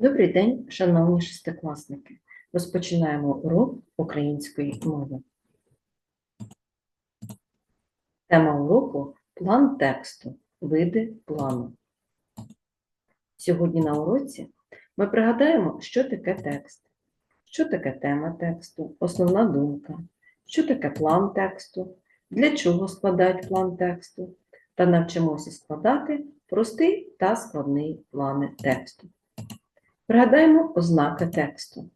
Добрий день, шановні шестикласники. Розпочинаємо урок української мови. Тема уроку план тексту, види плану. Сьогодні на уроці ми пригадаємо, що таке текст, що таке тема тексту, основна думка, що таке план тексту, для чого складають план тексту, та навчимося складати простий та складний плани тексту. Пригадаємо ознаки тексту.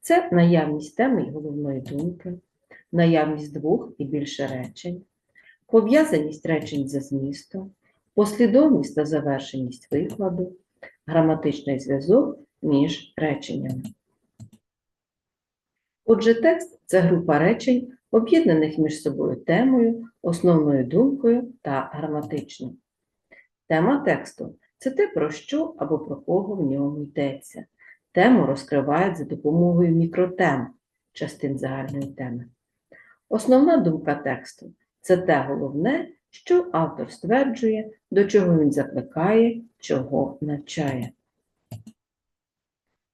Це наявність теми і головної думки, наявність двох і більше речень, пов'язаність речень за змістом, послідовність та завершеність викладу, граматичний зв'язок між реченнями. Отже, текст це група речень, об'єднаних між собою темою, основною думкою та граматично. Тема тексту це те, про що або про кого в ньому йдеться. Тему розкривають за допомогою мікротем, частин загальної теми. Основна думка тексту це те головне, що автор стверджує, до чого він закликає, чого навчає.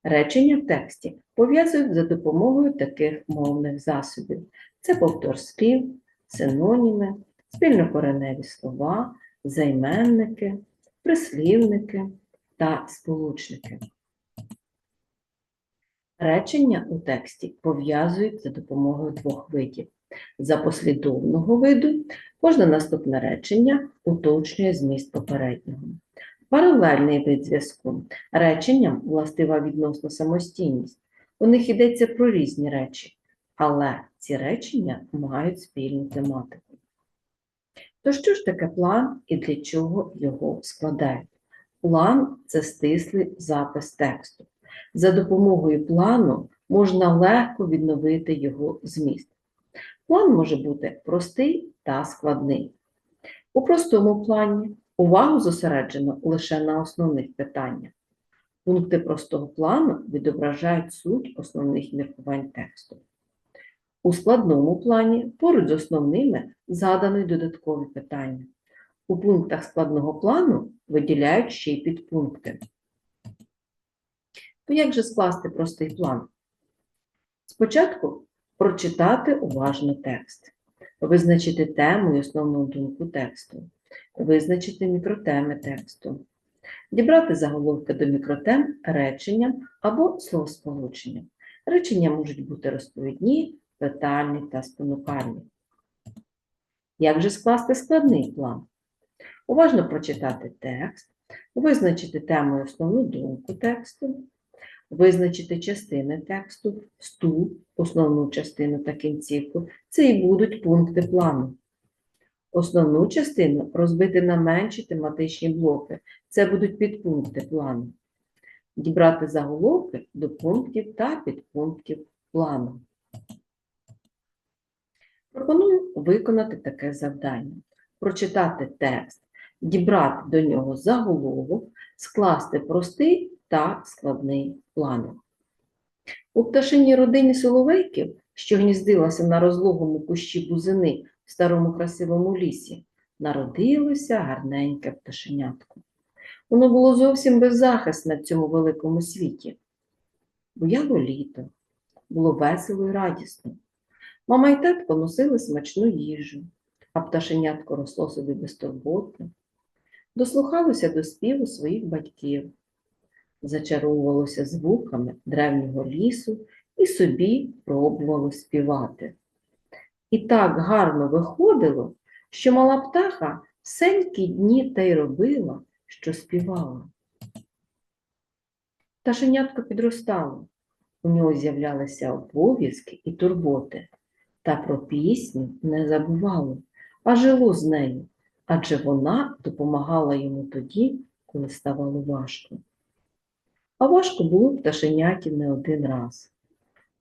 Речення в тексті пов'язують за допомогою таких мовних засобів. Це повтор слів, синоніми, спільнокореневі слова, займенники, прислівники та сполучники. Речення у тексті пов'язують за допомогою двох видів. За послідовного виду кожне наступне речення уточнює зміст попереднього. Паралельний вид зв'язку. Реченням властива відносна самостійність. У них йдеться про різні речі, але ці речення мають спільну тематику. То що ж таке план і для чого його складають? План це стислий запис тексту. За допомогою плану можна легко відновити його зміст. План може бути простий та складний. У простому плані увагу зосереджено лише на основних питаннях. Пункти простого плану відображають суть основних міркувань тексту. У складному плані поруч з основними задані додаткові питання. У пунктах складного плану виділяють ще й підпункти. То як же скласти простий план? Спочатку прочитати уважно текст, визначити тему і основну думку тексту, визначити мікротеми тексту, дібрати заголовки до мікротем реченням або словосполученням. Речення можуть бути розповідні, питальні та спонукальні. Як же скласти складний план? Уважно прочитати текст, визначити тему і основну думку тексту, визначити частини тексту, вступ, основну частину та кінцівку. Це і будуть пункти плану. Основну частину розбити на менші тематичні блоки. Це будуть підпункти плану. Дібрати заголовки до пунктів та підпунктів плану. Пропоную виконати таке завдання: прочитати текст, дібрати до нього заголовок, скласти простий та складний плани. У пташиній родині соловейків, що гніздилася на розлогому кущі бузини в старому красивому лісі, народилося гарненьке пташенятко. Воно було зовсім беззахисне в цьому великому світі. Буяло літо, було весело і радісно. Мама й татко носили смачну їжу, а пташенятко росло собі безтурботно, дослухалося до співу своїх батьків, зачаровувалося звуками древнього лісу і собі пробувало співати. І так гарно виходило, що мала птаха всенькі дні та й робила, що співала. Пташенятко підростало, у нього з'являлися обов'язки і турботи, та про пісню не забувало, а жило з нею, адже вона допомагала йому тоді, коли ставало важко. А важко було пташеняті не один раз.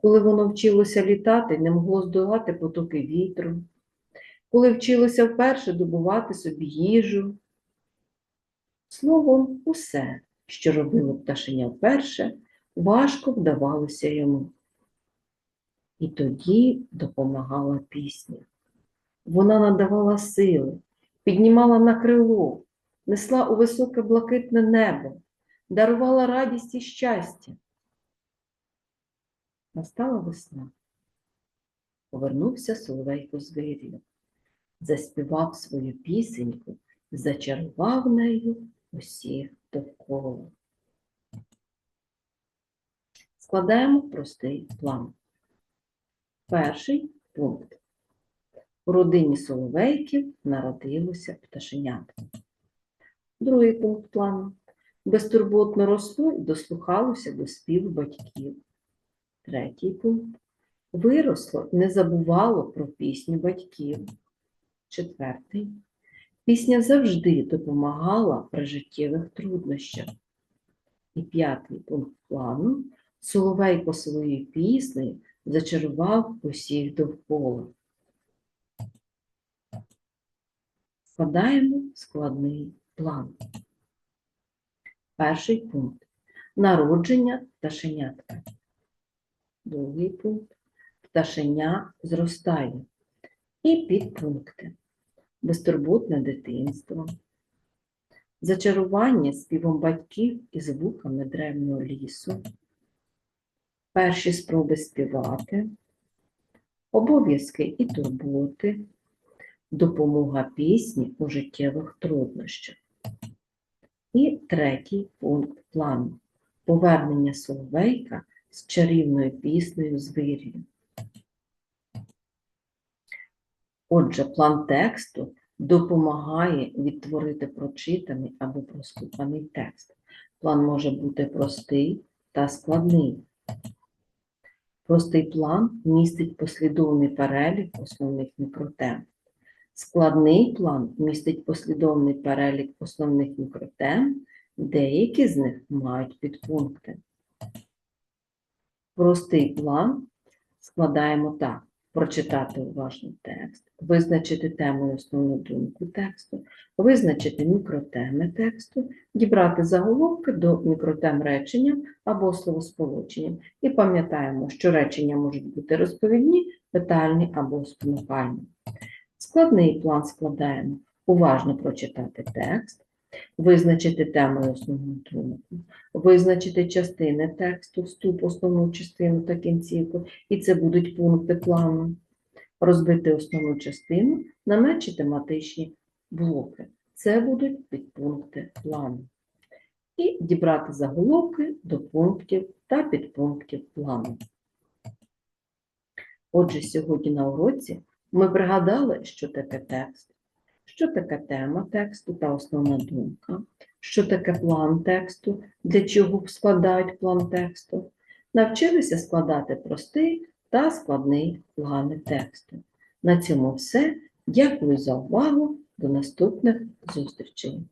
Коли воно вчилося літати, не могло здолати потоки вітру, коли вчилося вперше добувати собі їжу. Словом, усе, що робило пташеня вперше, важко вдавалося йому. І тоді допомагала пісня. Вона надавала сили, піднімала на крило, несла у високе блакитне небо, дарувала радість і щастя. Настала весна. Повернувся Соловейко з вирію, заспівав свою пісеньку, зачарував нею усіх довкола. Складаємо простий план. Перший пункт. У родині Соловейків народилося пташенят. Другий пункт плану. Безтурботно росло і дослухалося до співу батьків. Третій пункт. Виросло і не забувало про пісню батьків. Четвертий. Пісня завжди допомагала при життєвих труднощах. І п'ятий пункт плану. Соловейко своєю піснею зачарував усіх довкола. Складаємо складний план. Перший пункт народження пташенятка. Другий пункт пташеня зростає. І підпункти безтурботне дитинство, зачарування співом батьків і звуками древнього лісу, перші спроби співати, обов'язки і турботи, допомога пісні у життєвих труднощах. І третій пункт плану повернення Соловейка з чарівною піснею з. Отже, план тексту допомагає відтворити прочитаний або прослуханий текст. План може бути простий та складний. Простий план містить послідовний перелік основних мікротем. Складний план містить послідовний перелік основних мікротем, деякі з них мають підпункти. Простий план складаємо так: прочитати уважно текст, визначити тему і основну думку тексту, визначити мікротеми тексту, дібрати заголовки до мікротем речення або словосполучення. І пам'ятаємо, що речення можуть бути розповідні, питальні або спонукальні. Складний план складаємо уважно прочитати текст, визначити тему і основну думку, визначити частини тексту, вступ, основну частину та кінцівку, і це будуть пункти плану. Розбити основну частину на менші тематичні блоки. Це будуть підпункти плану. І дібрати заголовки до пунктів та підпунктів плану. Отже, сьогодні на уроці ми пригадали, що таке текст, що таке тема тексту та основна думка, що таке план тексту, для чого складають план тексту, навчилися складати простий та складний плани тексту. На цьому все. Дякую за увагу. До наступних зустрічей.